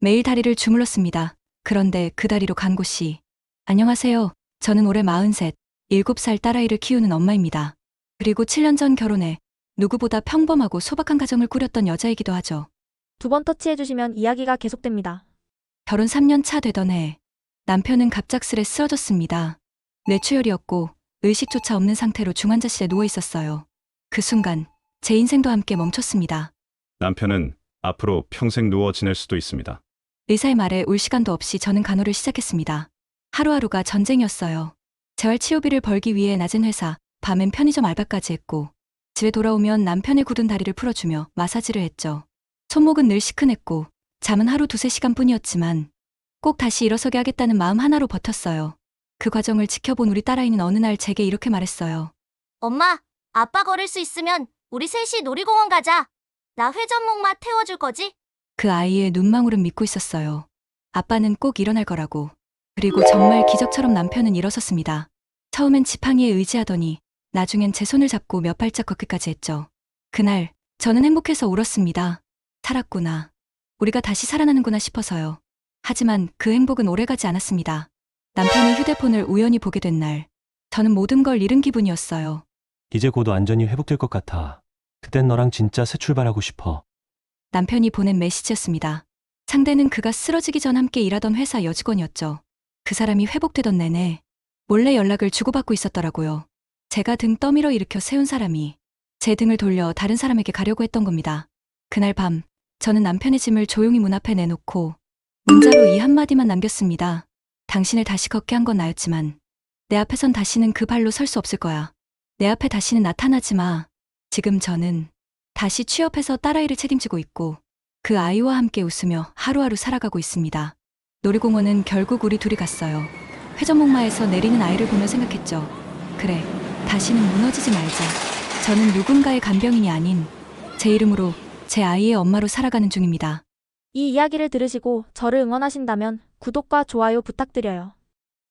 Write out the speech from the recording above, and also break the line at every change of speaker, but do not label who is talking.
매일 다리를 주물렀습니다. 그런데 그 다리로 간 곳이 안녕하세요. 저는 올해 43, 7살 딸아이를 키우는 엄마입니다. 그리고 7년 전 결혼해 누구보다 평범하고 소박한 가정을 꾸렸던 여자이기도 하죠.
두 번 터치해주시면 이야기가 계속됩니다.
결혼 3년 차 되던 해 남편은 갑작스레 쓰러졌습니다. 뇌출혈이었고 의식조차 없는 상태로 중환자실에 누워 있었어요. 그 순간 제 인생도 함께 멈췄습니다.
남편은 앞으로 평생 누워 지낼 수도 있습니다.
의사의 말에 울 시간도 없이 저는 간호를 시작했습니다. 하루하루가 전쟁이었어요. 재활 치료비를 벌기 위해 낮은 회사, 밤엔 편의점 알바까지 했고, 집에 돌아오면 남편의 굳은 다리를 풀어주며 마사지를 했죠. 손목은 늘 시큰했고, 잠은 하루 두세 시간 뿐이었지만, 꼭 다시 일어서게 하겠다는 마음 하나로 버텼어요. 그 과정을 지켜본 우리 딸아이는 어느 날 제게 이렇게 말했어요.
엄마, 아빠 걸을 수 있으면 우리 셋이 놀이공원 가자. 나 회전목마 태워줄 거지?
그 아이의 눈망울은 믿고 있었어요. 아빠는 꼭 일어날 거라고. 그리고 정말 기적처럼 남편은 일어섰습니다. 처음엔 지팡이에 의지하더니 나중엔 제 손을 잡고 몇 발짝 걷기까지 했죠. 그날 저는 행복해서 울었습니다. 살았구나. 우리가 다시 살아나는구나 싶어서요. 하지만 그 행복은 오래가지 않았습니다. 남편이 휴대폰을 우연히 보게 된 날, 저는 모든 걸 잃은 기분이었어요.
이제 곧 완전히 회복될 것 같아. 그땐 너랑 진짜 새 출발하고 싶어.
남편이 보낸 메시지였습니다. 상대는 그가 쓰러지기 전 함께 일하던 회사 여직원이었죠. 그 사람이 회복되던 내내 몰래 연락을 주고받고 있었더라고요. 제가 등 떠밀어 일으켜 세운 사람이 제 등을 돌려 다른 사람에게 가려고 했던 겁니다. 그날 밤 저는 남편의 짐을 조용히 문 앞에 내놓고 문자로 이 한마디만 남겼습니다. 당신을 다시 걷게 한 건 나였지만 내 앞에선 다시는 그 발로 설 수 없을 거야. 내 앞에 다시는 나타나지 마. 지금 저는 다시 취업해서 딸아이를 책임지고 있고 그 아이와 함께 웃으며 하루하루 살아가고 있습니다. 놀이공원은 결국 우리 둘이 갔어요. 회전목마에서 내리는 아이를 보며 생각했죠. 그래, 다시는 무너지지 말자. 저는 누군가의 간병인이 아닌 제 이름으로 제 아이의 엄마로 살아가는 중입니다.
이 이야기를 들으시고 저를 응원하신다면 구독과 좋아요 부탁드려요.